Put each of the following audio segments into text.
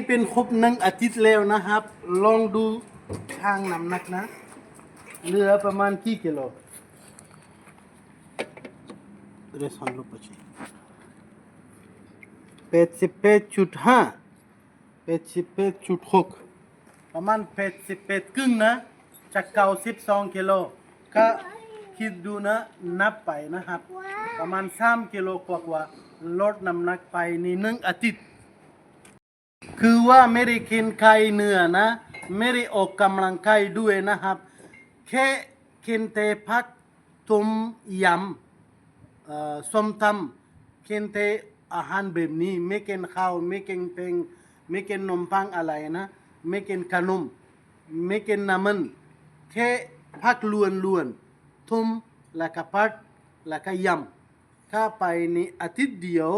ที่เป็นครบหนึ่งอาทิตย์แล้วนะครับ ลองดูข้างน้ำหนักนะ เหลือประมาณกี่กิโลเรสอนลูกปชีแปดสิบแปดจุดห้าแปดสิบแปดจุดหกประมาณแปดสิบแปดครึ่งนะจากเก้าสิบสองกิโลก็คิดดูนะนับไปนะครับ ประมาณสามกิโลกว่าๆลดน้ำหนักไปในหนึ่งอาทิตย์ คือว่าไม่ได้กินไข่เนื้อนะ ไม่ได้ออกกำลังกายด้วยนะครับ แค่กินแต่ผักต้มยำส้มตำกินแต่อาหารแบบนี้ไม่กินข้าวไม่กินเป็งไม่กินนมปังอะไรนะไม่กินขนมไม่กินน้ำมันแค่ผักล้วนๆทุ่มแล้วก็ผัดแล้วก็ยำถ้าไปนี่อาทิตย์เดียว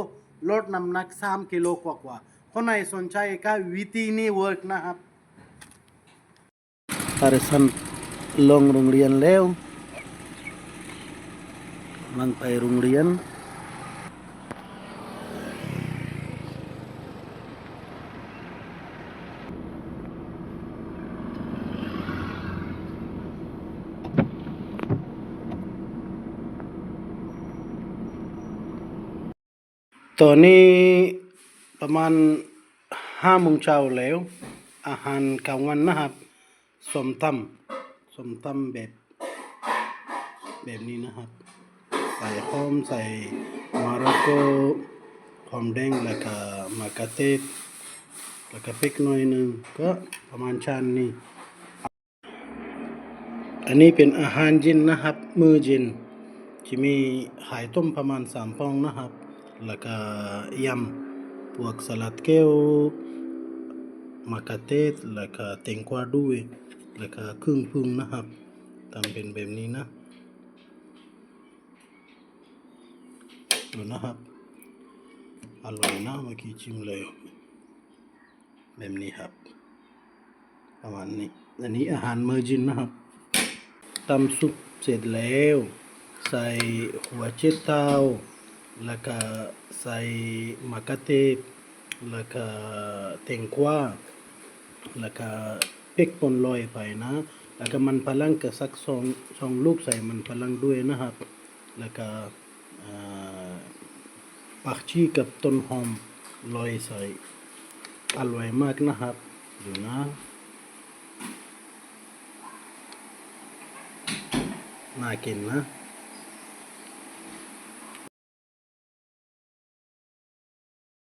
ลดน้ำหนัก3กิโลกว่า คนไหนสนใจก็วิธีนี้เวิร์กนะครับตาริสันลงโรงเรียนแล้วกำลังไปโรงเรียนตอนนี้ ประมาณห้าโมงเช้าแล้ว อาหารกลางวันนะครับสมตำสมตำแบบ แบบนี้นะครับ ใส่หอมใส่มาระโกหอมแดงแล้วก็มะกะเทศแล้วก็พริกหน่อยหนึ่งก็ประมาณชานนี้ อันนี้เป็นอาหารเย็นนะครับ มือเย็นที่มีไข่ต้มประมาณสามฟองนะครับ แล้วก็ยำ พวกสลัดแก้วมะกะเทศแล้วก็เต็งกวาด้วยแล้วก็ครึ่งพึ่งนะครับทำเป็นแบบนี้นะดูนะครับอร่อยนะเมื่อกี้ชิมเลยแบบนี้ครับประมาณนี้อันนี้อาหารเมื้อเย็นนะครับตำซุปเสร็จแล้ว ใส่หัวเช็ดเท้า แล้วก็ใส่มะกะเทศแล้วก็เตงกวาแล้วก็เป๊กปนลอยไปนะ แล้วก็มันพลังก็สักสองสองลูกใส่มันพลังด้วยนะครับ แล้วก็เอ่อปักชีกับต้นหอมลอยใส่อร่อยมากนะครับดูนะน่ากินนะ